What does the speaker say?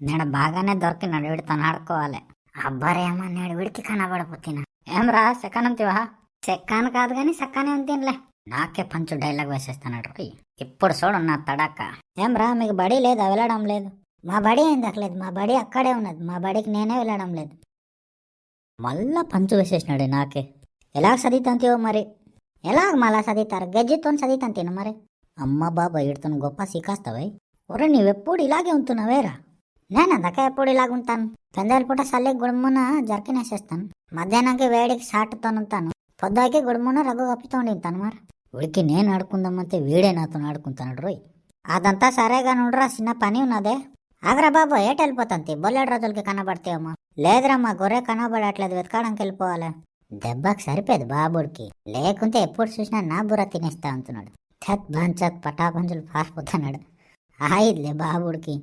నేను బాగానే దొరికినాడు వీడితో ఆడుకోవాలి అబ్బరేమో నేడు వీడికి కనబడిపోతున్నా ఏం రా సెకన్ అంతివా సెక్కాను కాదు కానీ సెక్కానే తినలే నాకే పంచు డైలాగ్ వేసేస్తున్నాడు రోయ్ ఇప్పుడు చూడు నా తడాక. ఏం రా మీకు బడి లేదా? వెళ్ళడం లేదు. మా బడి ఏం దక్కలేదు. మా బడి అక్కడే ఉన్నది. మా బడికి నేనే వెళ్ళడం లేదు. మళ్ళా పంచు వేసేసినాడు నాకే. ఎలా చదివితంతేవో మరి? ఎలాగ మళ్ళా చదివితారు గజ్జితో చదివితంతేను మరి. అమ్మ బాబా ఇడుతున్న గొప్ప సీకాస్తావై. ఒరే నీవెప్పుడు ఇలాగే ఉంటున్నావేరా? నేను అందుకే ఎప్పుడు ఇలాగుంటాను పెందల పూట సల్లి గుడుమున జర్కినేసేస్తాను మధ్యాహ్నానికి వేడికి షార్ట్తో ఉంటాను పొద్దుకి గుడుమున రఘు కప్పితో ఉంటాను మరి. ఉడికి నేను ఆడుకుందామంటే వీడే నాతో ఆడుకుంటాడు రోయ్. అదంతా సరేగా నుండ్రా చిన్న పని ఉన్నదే. ఆగరా బాబు ఏట వెళ్ళిపోతాంతి బొల్లెడు రోజులకి కనబడితేమో లేదురా మా గొర్రె కనబడట్లేదు. వెతకడానికి వెళ్ళిపోవాలి. దెబ్బకి సరిపోయేది బాబుడికి. లేకుంటే ఎప్పుడు చూసినా నా బుర్ర తినేస్తా అంటున్నాడు. ఛత్ బాంచత్ పటాపంచులు పారిపోతున్నాడు. ఆయిద్లే బాబుడికి.